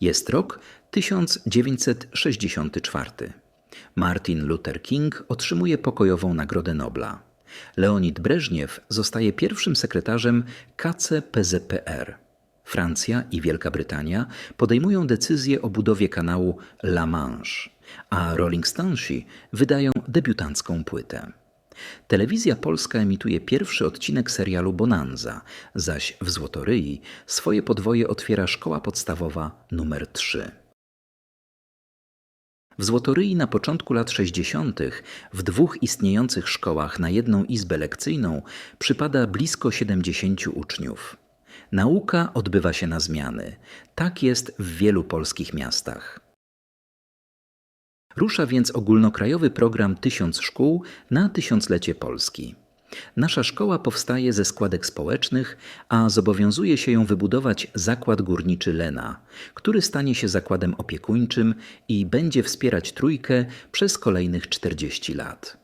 Jest rok 1964. Martin Luther King otrzymuje pokojową Nagrodę Nobla. Leonid Breżniew zostaje pierwszym sekretarzem KCPZPR. Francja i Wielka Brytania podejmują decyzję o budowie kanału La Manche, a Rolling Stonesi wydają debiutancką płytę. Telewizja polska emituje pierwszy odcinek serialu Bonanza, zaś w Złotoryi swoje podwoje otwiera szkoła podstawowa numer 3. W Złotoryi na początku lat 60. w dwóch istniejących szkołach na jedną izbę lekcyjną przypada blisko 70 uczniów. Nauka odbywa się na zmiany. Tak jest w wielu polskich miastach. Rusza więc ogólnokrajowy program Tysiąc Szkół na tysiąclecie Polski. Nasza szkoła powstaje ze składek społecznych, a zobowiązuje się ją wybudować Zakład Górniczy Lena, który stanie się zakładem opiekuńczym i będzie wspierać trójkę przez kolejnych 40 lat.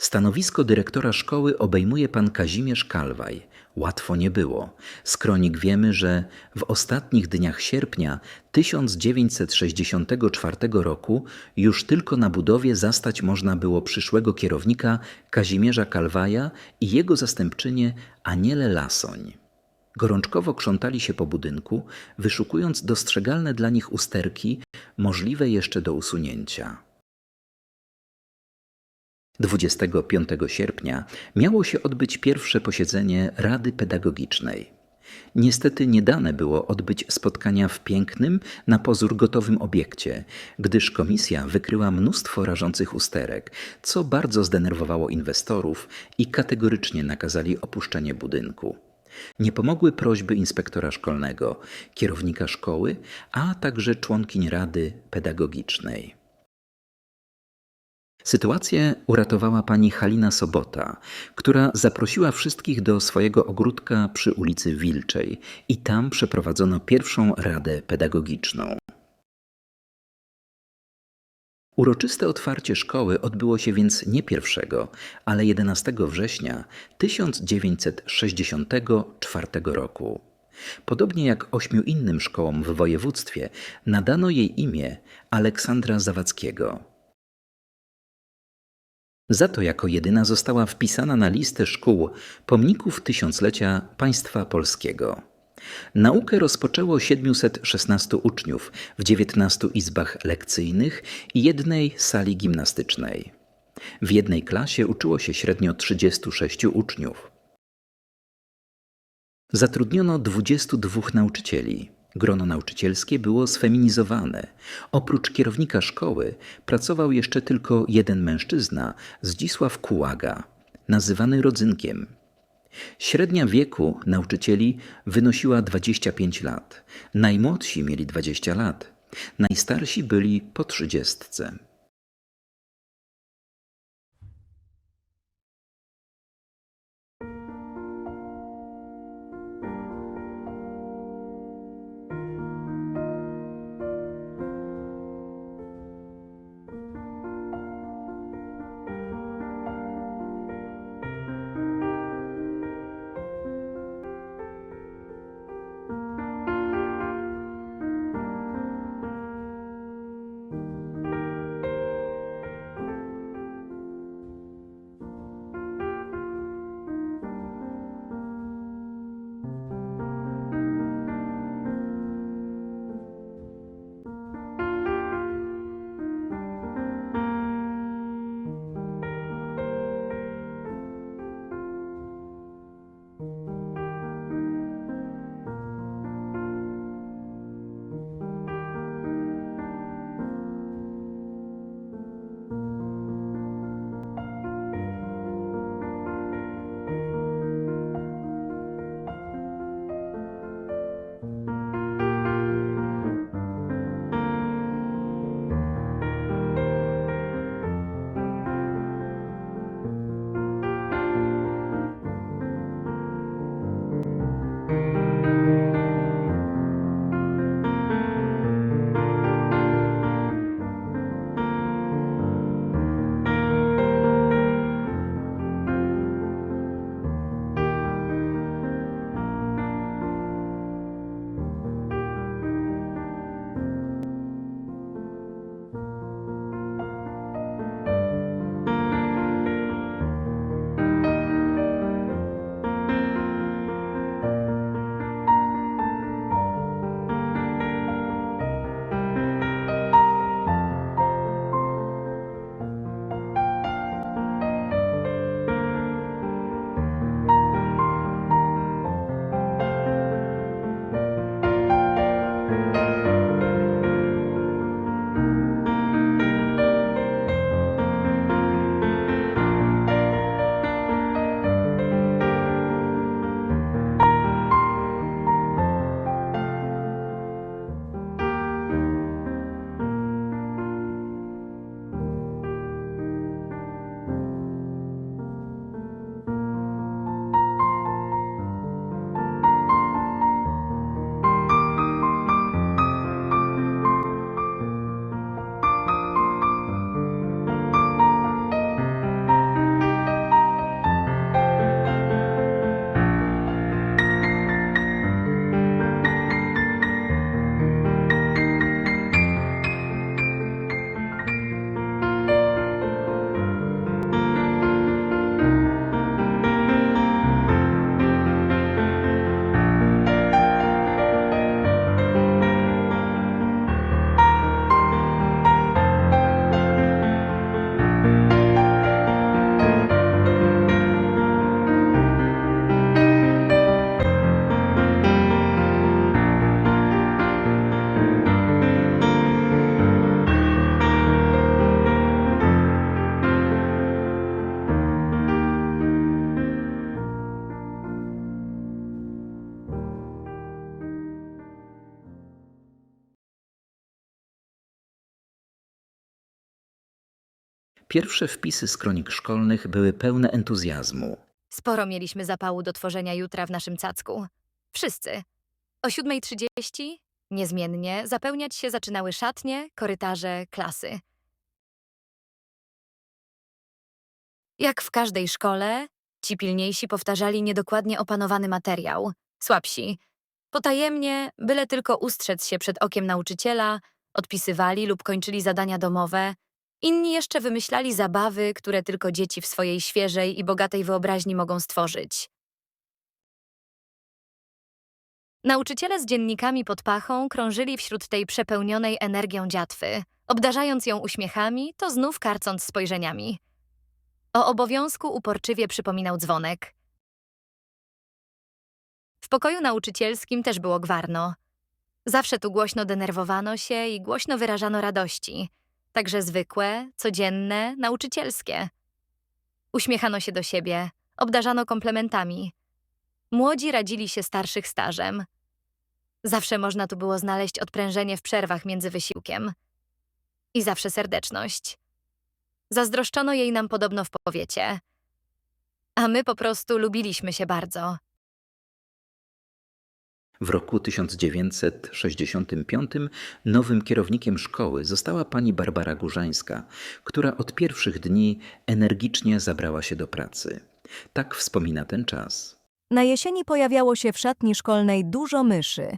Stanowisko dyrektora szkoły obejmuje pan Kazimierz Kalwaj. Łatwo nie było. Z kronik wiemy, że w ostatnich dniach sierpnia 1964 roku już tylko na budowie zastać można było przyszłego kierownika Kazimierza Kalwaja i jego zastępczynię Anielę Lasoń. Gorączkowo krzątali się po budynku, wyszukując dostrzegalne dla nich usterki, możliwe jeszcze do usunięcia. 25 sierpnia miało się odbyć pierwsze posiedzenie Rady Pedagogicznej. Niestety nie dane było odbyć spotkania w pięknym, na pozór gotowym obiekcie, gdyż komisja wykryła mnóstwo rażących usterek, co bardzo zdenerwowało inwestorów i kategorycznie nakazali opuszczenie budynku. Nie pomogły prośby inspektora szkolnego, kierownika szkoły, a także członkiń Rady Pedagogicznej. Sytuację uratowała pani Halina Sobota, która zaprosiła wszystkich do swojego ogródka przy ulicy Wilczej i tam przeprowadzono pierwszą radę pedagogiczną. Uroczyste otwarcie szkoły odbyło się więc nie 1, ale 11 września 1964 roku. Podobnie jak ośmiu innym szkołom w województwie, nadano jej imię Aleksandra Zawadzkiego. Za to jako jedyna została wpisana na listę szkół pomników tysiąclecia państwa polskiego. Naukę rozpoczęło 716 uczniów w 19 izbach lekcyjnych i jednej sali gimnastycznej. W jednej klasie uczyło się średnio 36 uczniów. Zatrudniono 22 nauczycieli. Grono nauczycielskie było sfeminizowane. Oprócz kierownika szkoły pracował jeszcze tylko jeden mężczyzna, Zdzisław Kułaga, nazywany rodzynkiem. Średnia wieku nauczycieli wynosiła 25 lat. Najmłodsi mieli 20 lat. Najstarsi byli po trzydziestce. Pierwsze wpisy z kronik szkolnych były pełne entuzjazmu. Sporo mieliśmy zapału do tworzenia jutra w naszym cacku. Wszyscy. O 7.30 niezmiennie zapełniać się zaczynały szatnie, korytarze, klasy. Jak w każdej szkole, ci pilniejsi powtarzali niedokładnie opanowany materiał, słabsi. Potajemnie, byle tylko ustrzec się przed okiem nauczyciela, odpisywali lub kończyli zadania domowe. Inni jeszcze wymyślali zabawy, które tylko dzieci w swojej świeżej i bogatej wyobraźni mogą stworzyć. Nauczyciele z dziennikami pod pachą krążyli wśród tej przepełnionej energią dziatwy, obdarzając ją uśmiechami, to znów karcąc spojrzeniami. O obowiązku uporczywie przypominał dzwonek. W pokoju nauczycielskim też było gwarno. Zawsze tu głośno denerwowano się i głośno wyrażano radości, także zwykłe, codzienne, nauczycielskie. Uśmiechano się do siebie, obdarzano komplementami. Młodzi radzili się starszych stażem. Zawsze można tu było znaleźć odprężenie w przerwach między wysiłkiem. I zawsze serdeczność. Zazdroszczono jej nam podobno w powiecie. A my po prostu lubiliśmy się bardzo. W roku 1965 nowym kierownikiem szkoły została pani Barbara Górzańska, która od pierwszych dni energicznie zabrała się do pracy. Tak wspomina ten czas. Na jesieni pojawiało się w szatni szkolnej dużo myszy.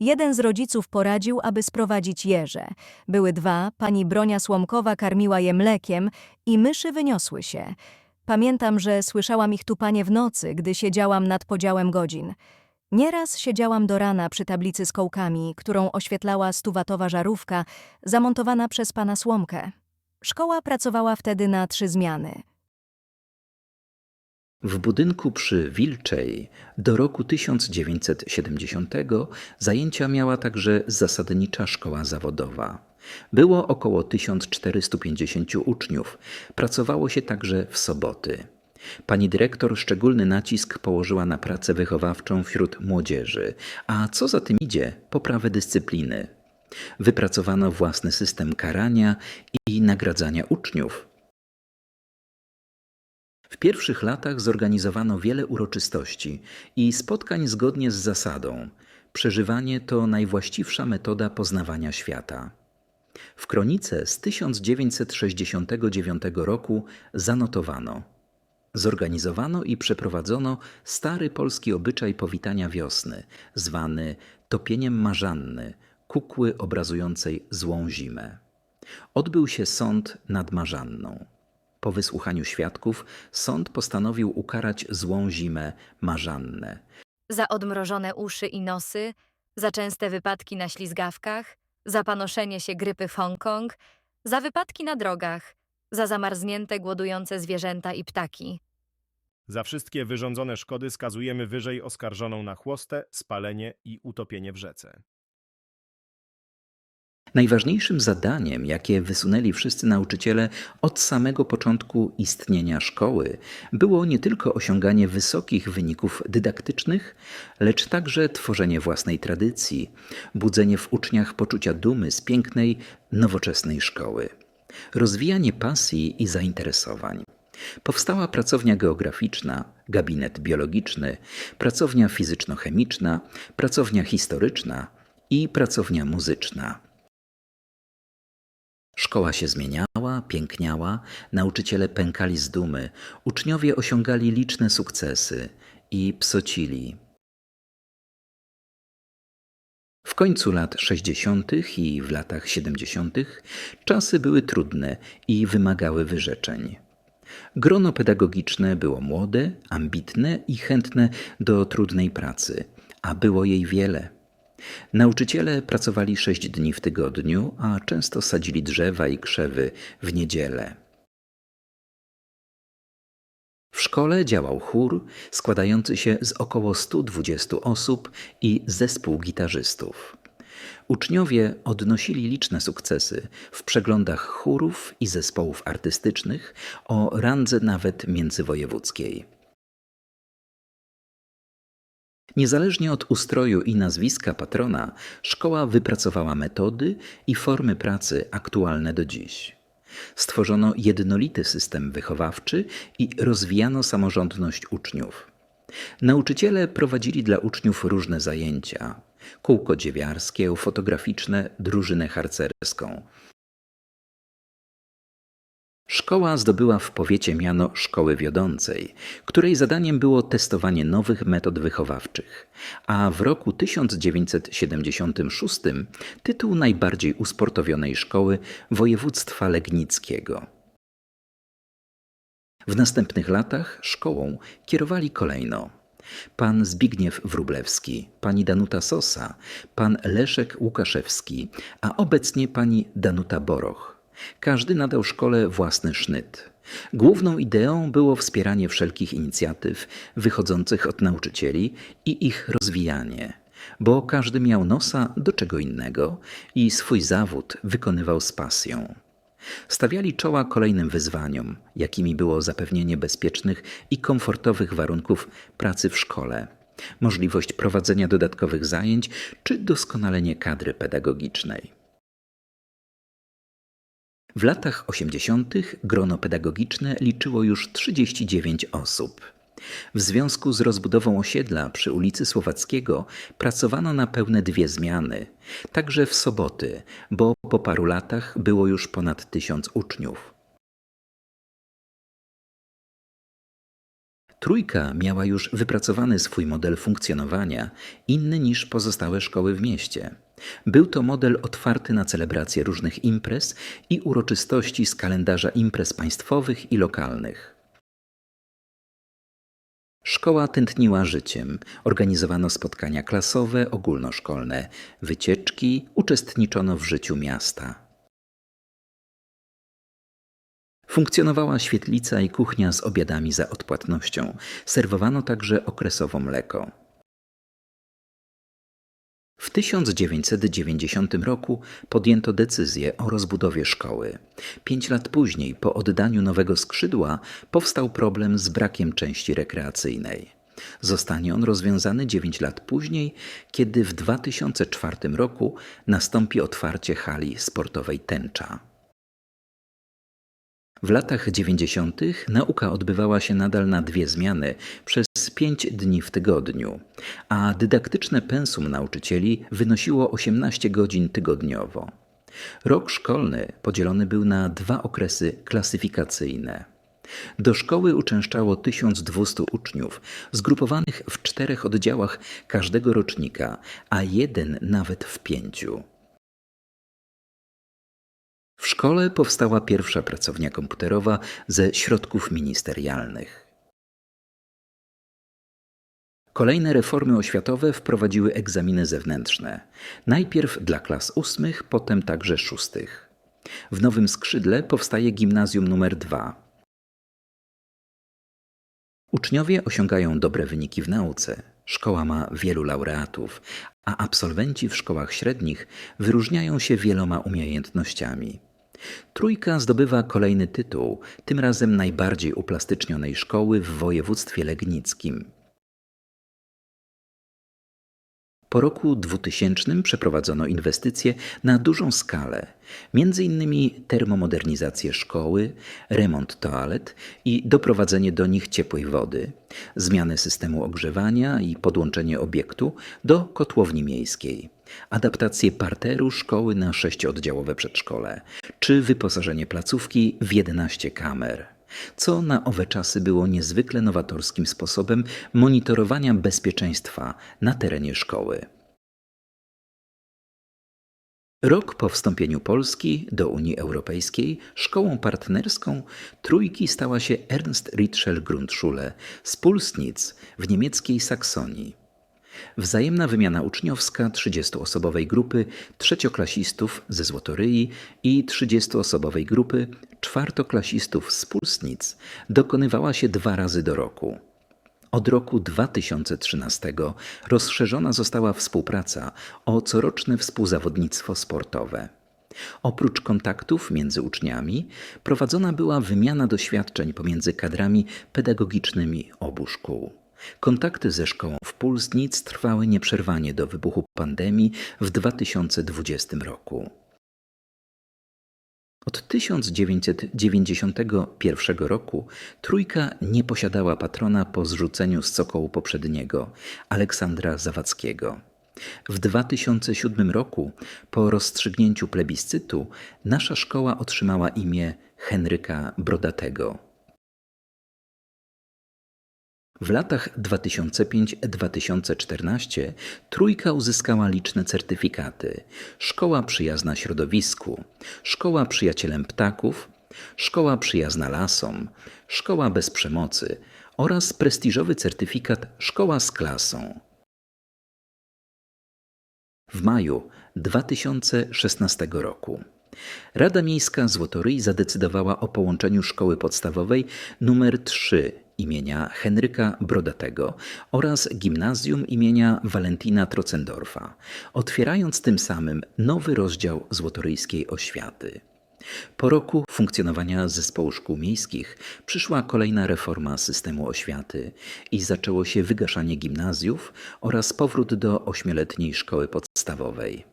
Jeden z rodziców poradził, aby sprowadzić jeże. Były dwa, pani Bronia Słomkowa karmiła je mlekiem i myszy wyniosły się. Pamiętam, że słyszałam ich tupanie w nocy, gdy siedziałam nad podziałem godzin. Nieraz siedziałam do rana przy tablicy z kołkami, którą oświetlała stuwatowa żarówka zamontowana przez pana Słomkę. Szkoła pracowała wtedy na trzy zmiany. W budynku przy Wilczej do roku 1970 zajęcia miała także zasadnicza szkoła zawodowa. Było około 1450 uczniów. Pracowało się także w soboty. Pani dyrektor szczególny nacisk położyła na pracę wychowawczą wśród młodzieży, a co za tym idzie, poprawę dyscypliny. Wypracowano własny system karania i nagradzania uczniów. W pierwszych latach zorganizowano wiele uroczystości i spotkań zgodnie z zasadą przeżywanie to najwłaściwsza metoda poznawania świata. W kronice z 1969 roku zanotowano Zorganizowano i przeprowadzono stary polski obyczaj powitania wiosny, zwany topieniem marzanny, kukły obrazującej złą zimę. Odbył się sąd nad Marzanną. Po wysłuchaniu świadków sąd postanowił ukarać złą zimę Marzannę. Za odmrożone uszy i nosy, za częste wypadki na ślizgawkach, za panoszenie się grypy w Hongkong, za wypadki na drogach, za zamarznięte, głodujące zwierzęta i ptaki. Za wszystkie wyrządzone szkody skazujemy wyżej oskarżoną na chłostę, spalenie i utopienie w rzece. Najważniejszym zadaniem, jakie wysunęli wszyscy nauczyciele od samego początku istnienia szkoły, było nie tylko osiąganie wysokich wyników dydaktycznych, lecz także tworzenie własnej tradycji, budzenie w uczniach poczucia dumy z pięknej, nowoczesnej szkoły, rozwijanie pasji i zainteresowań. Powstała pracownia geograficzna, gabinet biologiczny, pracownia fizyczno-chemiczna, pracownia historyczna i pracownia muzyczna. Szkoła się zmieniała, piękniała, nauczyciele pękali z dumy, uczniowie osiągali liczne sukcesy i psocili. Końcu lat 60. i w latach 70. czasy były trudne i wymagały wyrzeczeń. Grono pedagogiczne było młode, ambitne i chętne do trudnej pracy, a było jej wiele. Nauczyciele pracowali sześć dni w tygodniu, a często sadzili drzewa i krzewy w niedzielę. W szkole działał chór składający się z około 120 osób i zespół gitarzystów. Uczniowie odnosili liczne sukcesy w przeglądach chórów i zespołów artystycznych o randze nawet międzywojewódzkiej. Niezależnie od ustroju i nazwiska patrona, szkoła wypracowała metody i formy pracy aktualne do dziś. Stworzono jednolity system wychowawczy i rozwijano samorządność uczniów. Nauczyciele prowadzili dla uczniów różne zajęcia: kółko dziewiarskie, fotograficzne, drużynę harcerską. Szkoła zdobyła w powiecie miano szkoły wiodącej, której zadaniem było testowanie nowych metod wychowawczych, a w roku 1976 tytuł najbardziej usportowionej szkoły województwa legnickiego. W następnych latach szkołą kierowali kolejno pan Zbigniew Wróblewski, pani Danuta Sosa, pan Leszek Łukaszewski, a obecnie pani Danuta Boroch. Każdy nadał szkole własny sznyt. Główną ideą było wspieranie wszelkich inicjatyw wychodzących od nauczycieli i ich rozwijanie, bo każdy miał nosa do czego innego i swój zawód wykonywał z pasją. Stawiali czoła kolejnym wyzwaniom, jakimi było zapewnienie bezpiecznych i komfortowych warunków pracy w szkole, możliwość prowadzenia dodatkowych zajęć czy doskonalenie kadry pedagogicznej. W latach 80. grono pedagogiczne liczyło już 39 osób. W związku z rozbudową osiedla przy ulicy Słowackiego pracowano na pełne dwie zmiany, także w soboty, bo po paru latach było już ponad tysiąc uczniów. Trójka miała już wypracowany swój model funkcjonowania, inny niż pozostałe szkoły w mieście. Był to model otwarty na celebrację różnych imprez i uroczystości z kalendarza imprez państwowych i lokalnych. Szkoła tętniła życiem. Organizowano spotkania klasowe, ogólnoszkolne, wycieczki, uczestniczono w życiu miasta. Funkcjonowała świetlica i kuchnia z obiadami za odpłatnością. Serwowano także okresowo mleko. W 1990 roku podjęto decyzję o rozbudowie szkoły. Pięć lat później, po oddaniu nowego skrzydła, powstał problem z brakiem części rekreacyjnej. Zostanie on rozwiązany 9 lat później, kiedy w 2004 roku nastąpi otwarcie hali sportowej Tęcza. W latach 90. nauka odbywała się nadal na dwie zmiany przez pięć dni w tygodniu, a dydaktyczne pensum nauczycieli wynosiło 18 godzin tygodniowo. Rok szkolny podzielony był na dwa okresy klasyfikacyjne. Do szkoły uczęszczało 1200 uczniów, zgrupowanych w czterech oddziałach każdego rocznika, a jeden nawet w pięciu. W szkole powstała pierwsza pracownia komputerowa ze środków ministerialnych. Kolejne reformy oświatowe wprowadziły egzaminy zewnętrzne. Najpierw dla klas ósmych, potem także szóstych. W nowym skrzydle powstaje gimnazjum numer 2. Uczniowie osiągają dobre wyniki w nauce. Szkoła ma wielu laureatów, a absolwenci w szkołach średnich wyróżniają się wieloma umiejętnościami. Trójka zdobywa kolejny tytuł, tym razem najbardziej uplastycznionej szkoły w województwie legnickim. Po roku 2000 przeprowadzono inwestycje na dużą skalę, m.in. termomodernizację szkoły, remont toalet i doprowadzenie do nich ciepłej wody, zmianę systemu ogrzewania i podłączenie obiektu do kotłowni miejskiej, adaptację parteru szkoły na sześcioddziałowe przedszkole, czy wyposażenie placówki w 11 kamer co na owe czasy było niezwykle nowatorskim sposobem monitorowania bezpieczeństwa na terenie szkoły. Rok po wstąpieniu Polski do Unii Europejskiej szkołą partnerską trójki stała się Ernst Ritschel Grundschule z Pulsnitz w niemieckiej Saksonii. Wzajemna wymiana uczniowska 30-osobowej grupy trzecioklasistów ze Złotoryi i 30-osobowej grupy czwartoklasistów z Pulsnic dokonywała się dwa razy do roku. Od roku 2013 rozszerzona została współpraca o coroczne współzawodnictwo sportowe. Oprócz kontaktów między uczniami, prowadzona była wymiana doświadczeń pomiędzy kadrami pedagogicznymi obu szkół. Kontakty ze szkołą w Pulsnic trwały nieprzerwanie do wybuchu pandemii w 2020 roku. Od 1991 roku trójka nie posiadała patrona po zrzuceniu z cokołu poprzedniego, Aleksandra Zawadzkiego. W 2007 roku, po rozstrzygnięciu plebiscytu, nasza szkoła otrzymała imię Henryka Brodatego. W latach 2005-2014 trójka uzyskała liczne certyfikaty: Szkoła przyjazna środowisku, Szkoła przyjacielem ptaków, Szkoła przyjazna lasom, Szkoła bez przemocy oraz prestiżowy certyfikat Szkoła z klasą. W maju 2016 roku Rada Miejska Złotoryi zadecydowała o połączeniu szkoły podstawowej nr 3 imienia Henryka Brodatego oraz gimnazjum imienia Walentina Trocendorfa, otwierając tym samym nowy rozdział złotoryjskiej oświaty. Po roku funkcjonowania zespołu szkół miejskich przyszła kolejna reforma systemu oświaty i zaczęło się wygaszanie gimnazjów oraz powrót do ośmioletniej szkoły podstawowej.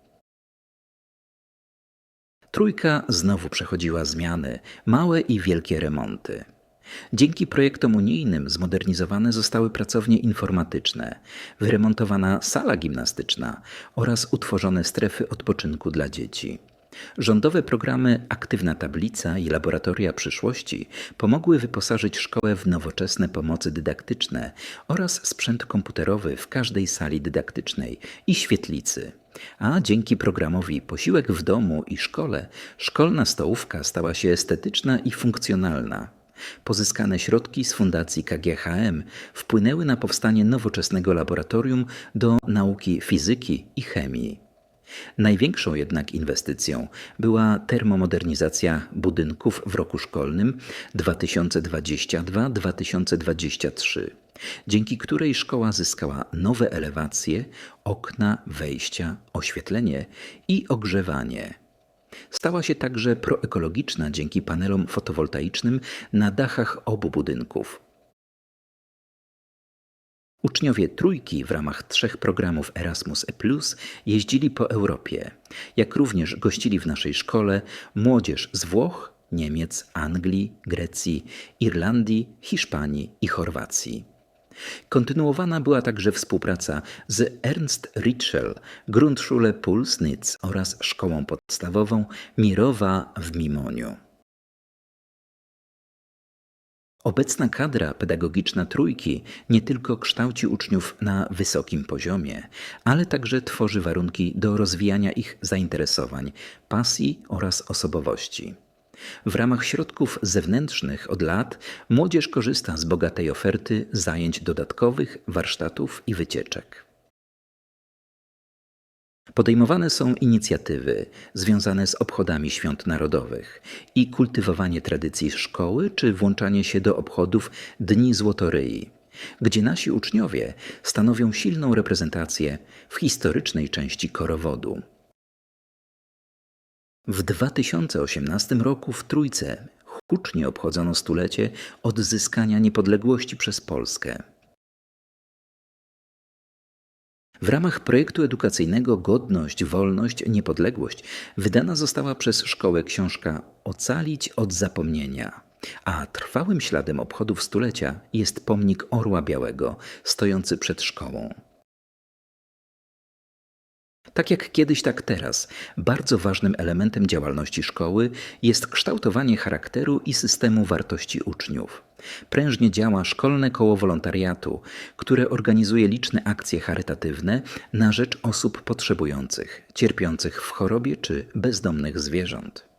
Trójka znowu przechodziła zmiany, małe i wielkie remonty. Dzięki projektom unijnym zmodernizowane zostały pracownie informatyczne, wyremontowana sala gimnastyczna oraz utworzone strefy odpoczynku dla dzieci. Rządowe programy Aktywna Tablica i Laboratoria Przyszłości pomogły wyposażyć szkołę w nowoczesne pomocy dydaktyczne oraz sprzęt komputerowy w każdej sali dydaktycznej i świetlicy. A dzięki programowi Posiłek w domu i szkole, szkolna stołówka stała się estetyczna i funkcjonalna. Pozyskane środki z Fundacji KGHM wpłynęły na powstanie nowoczesnego laboratorium do nauki fizyki i chemii. Największą jednak inwestycją była termomodernizacja budynków w roku szkolnym 2022-2023, dzięki której szkoła zyskała nowe elewacje, okna, wejścia, oświetlenie i ogrzewanie. Stała się także proekologiczna dzięki panelom fotowoltaicznym na dachach obu budynków. Uczniowie trójki w ramach trzech programów Erasmus E jeździli po Europie, jak również gościli w naszej szkole młodzież z Włoch, Niemiec, Anglii, Grecji, Irlandii, Hiszpanii i Chorwacji. Kontynuowana była także współpraca z Ernst Ritschel, Grundschule Pulsnitz oraz szkołą podstawową Mirowa w Mimoniu. Obecna kadra pedagogiczna trójki nie tylko kształci uczniów na wysokim poziomie, ale także tworzy warunki do rozwijania ich zainteresowań, pasji oraz osobowości. W ramach środków zewnętrznych od lat młodzież korzysta z bogatej oferty zajęć dodatkowych, warsztatów i wycieczek. Podejmowane są inicjatywy związane z obchodami świąt narodowych i kultywowanie tradycji szkoły czy włączanie się do obchodów Dni Złotoryi, gdzie nasi uczniowie stanowią silną reprezentację w historycznej części korowodu. W 2018 roku w Trójce hucznie obchodzono stulecie odzyskania niepodległości przez Polskę. W ramach projektu edukacyjnego Godność, Wolność, Niepodległość wydana została przez szkołę książka Ocalić od zapomnienia. A trwałym śladem obchodów stulecia jest pomnik Orła Białego stojący przed szkołą. Tak jak kiedyś, tak teraz, bardzo ważnym elementem działalności szkoły jest kształtowanie charakteru i systemu wartości uczniów. Prężnie działa szkolne koło wolontariatu, które organizuje liczne akcje charytatywne na rzecz osób potrzebujących, cierpiących w chorobie czy bezdomnych zwierząt.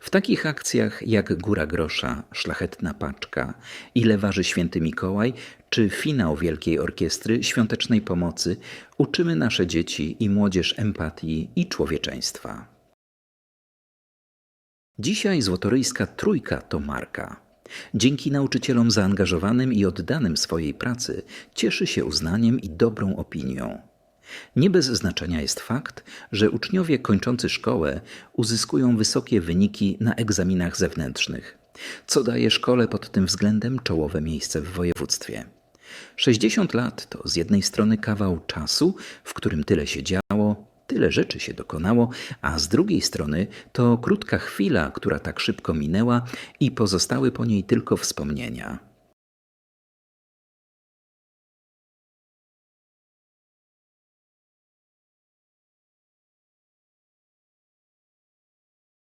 W takich akcjach jak Góra Grosza, Szlachetna Paczka, Ile waży Święty Mikołaj czy finał Wielkiej Orkiestry Świątecznej Pomocy uczymy nasze dzieci i młodzież empatii i człowieczeństwa. Dzisiaj Złotoryjska Trójka to marka. Dzięki nauczycielom zaangażowanym i oddanym swojej pracy cieszy się uznaniem i dobrą opinią. Nie bez znaczenia jest fakt, że uczniowie kończący szkołę uzyskują wysokie wyniki na egzaminach zewnętrznych, co daje szkole pod tym względem czołowe miejsce w województwie. 60 lat to z jednej strony kawał czasu, w którym tyle się działo, tyle rzeczy się dokonało, a z drugiej strony to krótka chwila, która tak szybko minęła i pozostały po niej tylko wspomnienia.